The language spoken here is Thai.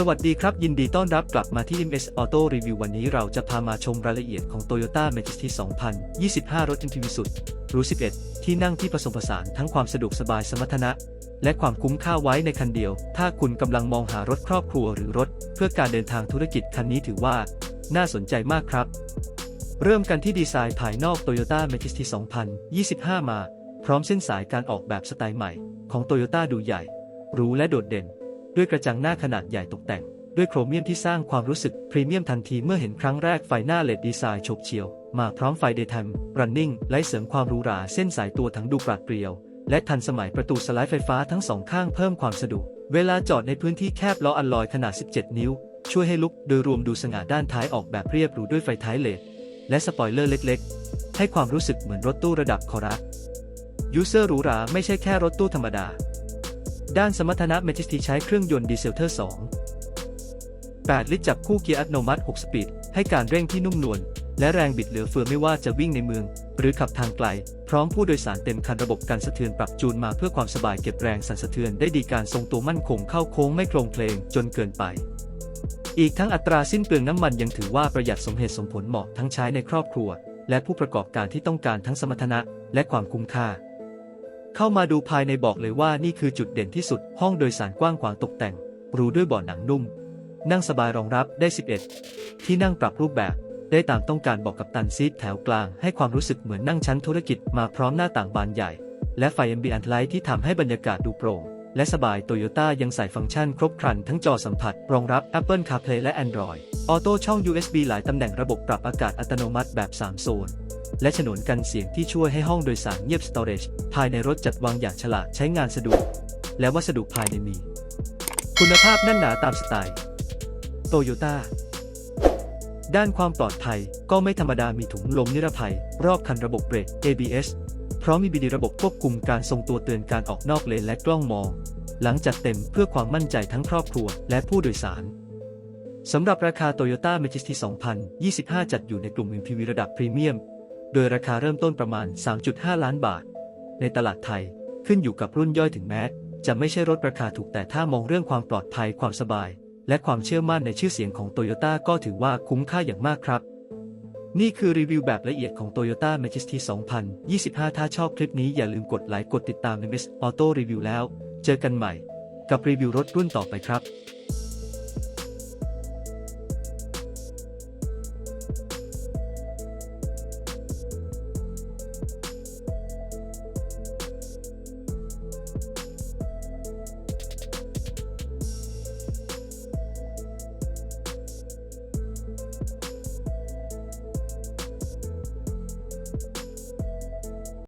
สวัสดีครับ ยินดีต้อนรับกลับมาที่ MS Auto Review วันนี้เราจะพามาชมรายละเอียดของ Toyota Majesty 2025 รถ MPV สุดหรู11 ที่นั่งที่ผสมผสานทั้งความสะดวกสบายสมรรถนะ และความคุ้มค่าไว้ในคันเดียว ถ้าคุณกำลังมองหารถครอบครัวหรือรถ เพื่อการเดินทางธุรกิจคันนี้ถือว่า น่าสนใจมากครับ เริ่มกันที่ดีไซน์ภายนอก Toyota Majesty 2025 มา พร้อมเส้นสายการออกแบบสไตล์ใหม่ ของ Toyota ดูใหญ่หรูและโดดเด่น ด้วยกระจังหน้าขนาดใหญ่ตกแต่ง ด้วยโครเมียมที่สร้างความรู้สึกพรีเมียมทันทีเมื่อเห็นครั้งแรกไฟหน้าเลดดีไซน์ฉบเฉียว มาพร้อมไฟเดย์ไทม์รันนิ่งไล่เสริมความหรูหราเส้นสายตัวทั้งดูปราดเปรียว และทันสมัยประตูสไลด์ไฟฟ้าทั้งสองข้างเพิ่มความสะดวกเวลาจอดในพื้นที่แคบล้ออัลลอยขนาด 17 นิ้ว ช่วยให้ลุกโดยรวมดูสง่าด้านท้ายออกแบบเรียบหรูด้วยไฟท้ายเลดและสปอยเลอร์เล็กๆ ให้ความรู้สึกเหมือนรถตู้ระดับคอรัสยูเซอร์หรูหราไม่ใช่แค่รถตู้ธรรมดา ด้านสมรรถนะ Majesty ใช้เครื่องยนต์ดีเซลเทอร์ 2 8 ลิตรจับคู่เกียร์อัตโนมัติ 6 สปีด ให้การเร่งที่นุ่มนวล และแรงบิดเหลือเฟือไม่ว่าจะวิ่งในเมือง หรือขับทางไกล พร้อมผู้โดยสารเต็มคันระบบการสะเทือนปรับจูนมาเพื่อความสบายเก็บแรงสั่นสะเทือนได้ดีการทรงตัวมั่นคงเข้าโค้งไม่โครงเพลงจนเกินไป อีกทั้งอัตราสิ้นเปลืองน้ำมันยังถือว่าประหยัดสมเหตุสมผลเหมาะทั้งใช้ในครอบครัว และผู้ประกอบการที่ต้องการทั้งสมรรถนะ และความคุ้มค่า เข้ามาดูภายในบอกเลยว่านี่คือจุดเด่นที่สุด ห้องโดยสารกว้างขวางตกแต่งหรูด้วยเบาะหนังนุ่ม นั่งสบายรองรับได้ 11 ที่นั่งปรับรูปแบบ ได้ตามต้องการบอกกับตันซีทแถวกลาง ให้ความรู้สึกเหมือนนั่งชั้นธุรกิจมาพร้อมหน้าต่างบานใหญ่ และไฟ Ambient Light ที่ทำให้บรรยากาศดูโปร่งและสบายโตโยต้ายังใส่ฟังก์ชันครบครันทั้งจอสัมผัส รองรับ Apple CarPlay และ Android Auto ช่อง USB หลายตำแหน่งระบบปรับอากาศอัตโนมัติแบบ 3 โซน และฉนวนกันเสียงที่ช่วยให้ห้องโดยสารเงียบ Storage ภายในรถจัดวางอย่างฉลาดใช้งานสะดวก และวัสดุภายในมี คุณภาพแน่นหนาตามสไตล์โตโยต้าด้านความปลอดภัยก็ไม่ธรรมดามีถุงลมนิรภัย รอบคันระบบเบรก ABS พร้อมมีบีดีระบบควบคุมการทรงตัวเตือนการออกนอกเลนและกล้องมอง หลังจัดเต็มเพื่อความมั่นใจทั้งครอบครัวและผู้โดยสารสำหรับราคา Toyota Majesty 2025 จัดอยู่ในกลุ่ม MPV ระดับพรีเมียม โดยราคาเริ่มต้นประมาณ 3.5 ล้านบาท ในตลาดไทยขึ้นอยู่กับรุ่นย่อยถึงแม้ จะไม่ใช่รถราคาถูกแต่ถ้ามองเรื่องความปลอดภัยความสบาย และความเชื่อมั่นในชื่อเสียงของ Toyota ก็ถือว่าคุ้มค่าอย่างมากครับ นี่คือรีวิวแบบละเอียดของ Toyota Majesty 2025 ถ้าชอบคลิปนี้อย่าลืมกดไลค์กดติดตามใน MS Auto Review แล้ว เจอกันใหม่ กับรีวิวรถรุ่นต่อไปครับ